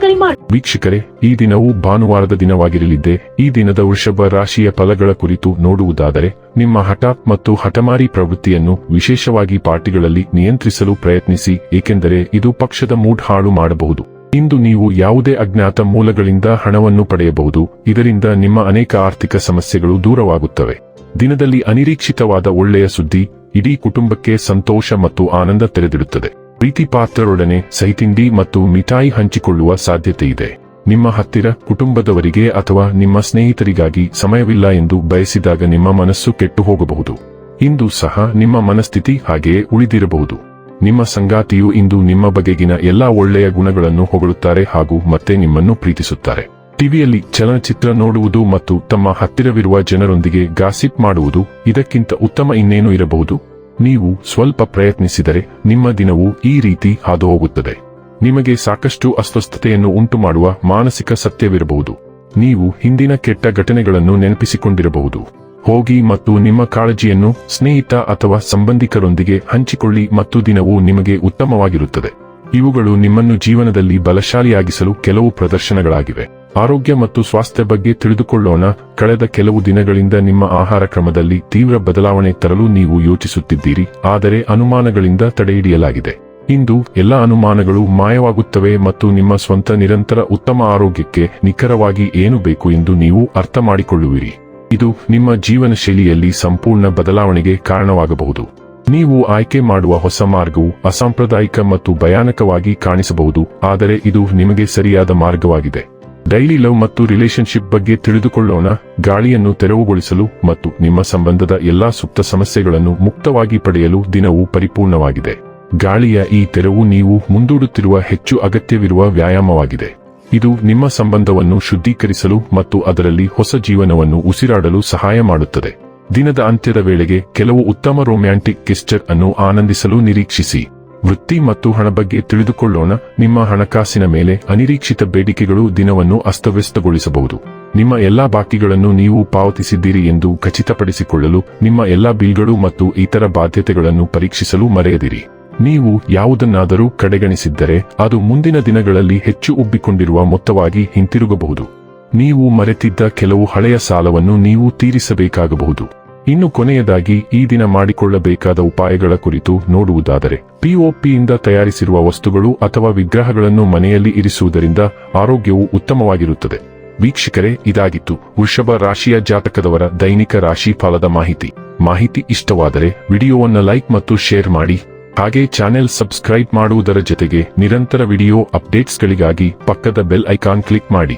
ಕರೆ ವೀಕ್ಷಕರೇ, ಈ ದಿನವು ಭಾನುವಾರದ ದಿನವಾಗಿರಲಿದೆ ಈ ದಿನದ ವೃಷಭ ರಾಶಿಯ ಫಲಗಳ ಕುರಿತು ನೋಡುವುದಾದರೆ, ನಿಮ್ಮ ಹಠಾತ್ ಮತ್ತು ಹಠಮಾರಿ ಪ್ರವೃತ್ತಿಯನ್ನು ವಿಶೇಷವಾಗಿ ಪಾರ್ಟಿಗಳಲ್ಲಿ ನಿಯಂತ್ರಿಸಲು ಪ್ರಯತ್ನಿಸಿ, ಏಕೆಂದರೆ ಇದು ಪಕ್ಷದ ಮೂಡ್ ಹಾಳು ಮಾಡಬಹುದು. ಇಂದು ನೀವು ಯಾವುದೇ ಅಜ್ಞಾತ ಮೂಲಗಳಿಂದ ಹಣವನ್ನು ಪಡೆಯಬಹುದು, ಇದರಿಂದ ನಿಮ್ಮ ಅನೇಕ ಆರ್ಥಿಕ ಸಮಸ್ಯೆಗಳು ದೂರವಾಗುತ್ತವೆ. ದಿನದಲ್ಲಿ ಅನಿರೀಕ್ಷಿತವಾದ ಒಳ್ಳೆಯ ಸುದ್ದಿ, ಇಡೀ ಕುಟುಂಬಕ್ಕೆ ಸಂತೋಷ ಮತ್ತು ಆನಂದ ತೆರೆದಿಡುತ್ತದೆ. ಪ್ರೀತಿ ಪಾತ್ರರೊಡನೆ ಸಹಿತಿಂಡಿ ಮತ್ತು ಮಿಠಾಯಿ ಹಂಚಿಕೊಳ್ಳುವ ಸಾಧ್ಯತೆ ಇದೆ ನಿಮ್ಮ ಹತ್ತಿರ ಕುಟುಂಬದವರಿಗೆ ಅಥವಾ ನಿಮ್ಮ ಸ್ನೇಹಿತರಿಗಾಗಿ ಸಮಯವಿಲ್ಲ ಎಂದು ಬಯಸಿದಾಗ ನಿಮ್ಮ ಮನಸ್ಸು ಕೆಟ್ಟು ಹೋಗಬಹುದು ಇಂದು ಸಹ ನಿಮ್ಮ ಮನಸ್ಥಿತಿ ಹಾಗೆಯೇ ಉಳಿದಿರಬಹುದು. ನಿಮ್ಮ ಸಂಗಾತಿಯು ಇಂದು ನಿಮ್ಮ ಬಗೆಗಿನ ಎಲ್ಲಾ ಒಳ್ಳೆಯ ಗುಣಗಳನ್ನು ಹೊಗಳುತ್ತಾರೆ ಹಾಗೂ ಮತ್ತೆ ನಿಮ್ಮನ್ನು ಪ್ರೀತಿಸುತ್ತಾರೆ. ಟಿವಿಯಲ್ಲಿ ಚಲನಚಿತ್ರ ನೋಡುವುದು ಮತ್ತು ತಮ್ಮ ಹತ್ತಿರವಿರುವ ಜನರೊಂದಿಗೆ ಗಾಸಿಪ್ ಮಾಡುವುದು ಇದಕ್ಕಿಂತ ಉತ್ತಮ ಇನ್ನೇನು ಇರಬಹುದು? ನೀವು ಸ್ವಲ್ಪ ಪ್ರಯತ್ನಿಸಿದರೆ ನಿಮ್ಮ ದಿನವು ಈ ರೀತಿ ಹಾದುಹೋಗುತ್ತದೆ. ನಿಮಗೆ ಸಾಕಷ್ಟು ಅಸ್ವಸ್ಥತೆಯನ್ನು ಉಂಟುಮಾಡುವ ಮಾನಸಿಕ ಸತ್ಯವಿರಬಹುದು. ನೀವು ಹಿಂದಿನ ಕೆಟ್ಟ ಘಟನೆಗಳನ್ನು ನೆನಪಿಸಿಕೊಂಡಿರಬಹುದು. ಹೋಗಿ ಮತ್ತು ನಿಮ್ಮ ಕಾಳಜಿಯನ್ನು ಸ್ನೇಹಿತ ಅಥವಾ ಸಂಬಂಧಿಕರೊಂದಿಗೆ ಹಂಚಿಕೊಳ್ಳಿ ಮತ್ತು ದಿನವು ನಿಮಗೆ ಉತ್ತಮವಾಗಿರುತ್ತದೆ. ಇವುಗಳು ನಿಮ್ಮನ್ನು ಜೀವನದಲ್ಲಿ ಬಲಶಾಲಿಯಾಗಿಸಲು ಕೆಲವು ಪ್ರದರ್ಶನಗಳಾಗಿವೆ. ಆರೋಗ್ಯ ಮತ್ತು ಸ್ವಾಸ್ಥ್ಯ ಬಗ್ಗೆ ತಿಳಿದುಕೊಳ್ಳೋಣ. ಕಳೆದ ಕೆಲವು ದಿನಗಳಿಂದ ನಿಮ್ಮ ಆಹಾರ ಕ್ರಮದಲ್ಲಿ ತೀವ್ರ ಬದಲಾವಣೆ ತರಲು ನೀವು ಯೋಚಿಸುತ್ತಿದ್ದೀರಿ. ಆದರೆ ಅನುಮಾನಗಳಿಂದ ತಡೆಹಿಡಿಯಲಾಗಿದೆ. ಇಂದು ಎಲ್ಲ ಅನುಮಾನಗಳು ಮಾಯವಾಗುತ್ತವೆ ಮತ್ತು ನಿಮ್ಮ ಸ್ವಂತ ನಿರಂತರ ಉತ್ತಮ ಆರೋಗ್ಯಕ್ಕೆ ನಿಖರವಾಗಿ ಏನು ಬೇಕು ಎಂದು ನೀವು ಅರ್ಥ ಮಾಡಿಕೊಳ್ಳುವಿರಿ ಇದು ನಿಮ್ಮ ಜೀವನ ಶೈಲಿಯಲ್ಲಿ ಸಂಪೂರ್ಣ ಬದಲಾವಣೆಗೆ ಕಾರಣವಾಗಬಹುದು. ನೀವು ಆಯ್ಕೆ ಮಾಡುವ ಹೊಸ ಮಾರ್ಗವು ಅಸಾಂಪ್ರದಾಯಿಕ ಮತ್ತು ಭಯಾನಕವಾಗಿ ಕಾಣಿಸಬಹುದು, ಆದರೆ ಇದು ನಿಮಗೆ ಸರಿಯಾದ ಮಾರ್ಗವಾಗಿದೆ. ಡೈಲಿ ಲವ್ ಮತ್ತು ರಿಲೇಶನ್ಶಿಪ್ ಬಗ್ಗೆ ತಿಳಿದುಕೊಳ್ಳೋಣ, ಗಾಳಿಯನ್ನು ತೆರವುಗೊಳಿಸಲು ಮತ್ತು ನಿಮ್ಮ ಸಂಬಂಧದ ಎಲ್ಲಾ ಸುಪ್ತ ಸಮಸ್ಯೆಗಳನ್ನು ಮುಕ್ತವಾಗಿ ಪಡೆಯಲು ದಿನವು ಪರಿಪೂರ್ಣವಾಗಿದೆ. ಗಾಳಿಯ ಈ ತೆರವು ನೀವು ಮುಂದೂಡುತ್ತಿರುವ ಹೆಚ್ಚು ಅಗತ್ಯವಿರುವ ವ್ಯಾಯಾಮವಾಗಿದೆ. ಇದು ನಿಮ್ಮ ಸಂಬಂಧವನ್ನು ಶುದ್ಧೀಕರಿಸಲು ಮತ್ತು ಅದರಲ್ಲಿ ಹೊಸ ಜೀವನವನ್ನು ಉಸಿರಾಡಲು ಸಹಾಯ ಮಾಡುತ್ತದೆ. ದಿನದ ಅಂತ್ಯದ ವೇಳೆಗೆ ಕೆಲವು ಉತ್ತಮ ರೊಮ್ಯಾಂಟಿಕ್ ಕಿಸ್ಟರ್ ಅನ್ನು ಆನಂದಿಸಲು ನಿರೀಕ್ಷಿಸಿ. ವೃತ್ತಿ ಮತ್ತು ಹಣ ಬಗ್ಗೆ ತಿಳಿದುಕೊಳ್ಳೋಣ. ನಿಮ್ಮ ಹಣಕಾಸಿನ ಮೇಲೆ ಅನಿರೀಕ್ಷಿತ ಬೇಡಿಕೆಗಳು ದಿನವನ್ನು ಅಸ್ತವ್ಯಸ್ತಗೊಳಿಸಬಹುದು. ನಿಮ್ಮ ಎಲ್ಲಾ ಬಾಕಿಗಳನ್ನು ನೀವು ಪಾವತಿಸಿದ್ದೀರಿ ಎಂದು ಖಚಿತಪಡಿಸಿಕೊಳ್ಳಲು ನಿಮ್ಮ ಎಲ್ಲಾ ಬಿಲ್ಗಳು ಮತ್ತು ಇತರ ಬಾಧ್ಯತೆಗಳನ್ನು ಪರೀಕ್ಷಿಸಲು ಮರೆಯದಿರಿ. ನೀವು ಯಾವುದನ್ನಾದರೂ ಕಡೆಗಣಿಸಿದ್ದರೆ ಅದು ಮುಂದಿನ ದಿನಗಳಲ್ಲಿ ಹೆಚ್ಚು ಉಬ್ಬಿಕೊಂಡಿರುವ ಮೊತ್ತವಾಗಿ ಹಿಂತಿರುಗಬಹುದು. ನೀವು ಮರೆತಿದ್ದ ಕೆಲವು ಹಳೆಯ ಸಾಲವನ್ನು ನೀವು ತೀರಿಸಬೇಕಾಗಬಹುದು. ಇನ್ನು ಕೊನೆಯದಾಗಿ, ಈ ದಿನ ಮಾಡಿಕೊಳ್ಳಬೇಕಾದ ಉಪಾಯಗಳ ಕುರಿತು ನೋಡುವುದಾದರೆ ಪಿಒಪಿಯಿಂದ ತಯಾರಿಸಿರುವ ವಸ್ತುಗಳು ಅಥವಾ ವಿಗ್ರಹಗಳನ್ನು ಮನೆಯಲ್ಲಿ ಇರಿಸುವುದರಿಂದ ಆರೋಗ್ಯವು ಉತ್ತಮವಾಗಿರುತ್ತದೆ. ವೀಕ್ಷಕರೇ, ಇದಾಗಿತ್ತು ವೃಷಭ ರಾಶಿಯ ಜಾತಕದವರ ದೈನಿಕ ರಾಶಿ ಫಲದ ಮಾಹಿತಿ. ಮಾಹಿತಿ ಇಷ್ಟವಾದರೆ ವಿಡಿಯೋವನ್ನು ಲೈಕ್ ಮತ್ತು ಶೇರ್ ಮಾಡಿ. ಹಾಗೆ ಚಾನೆಲ್ ಸಬ್ಸ್ಕ್ರೈಬ್ ಮಾಡುವುದರ ಜೊತೆಗೆ ನಿರಂತರ ವಿಡಿಯೋ ಅಪ್ಡೇಟ್ಸ್ಗಳಿಗಾಗಿ ಪಕ್ಕದ ಬೆಲ್ ಐಕಾನ್ ಕ್ಲಿಕ್ ಮಾಡಿ.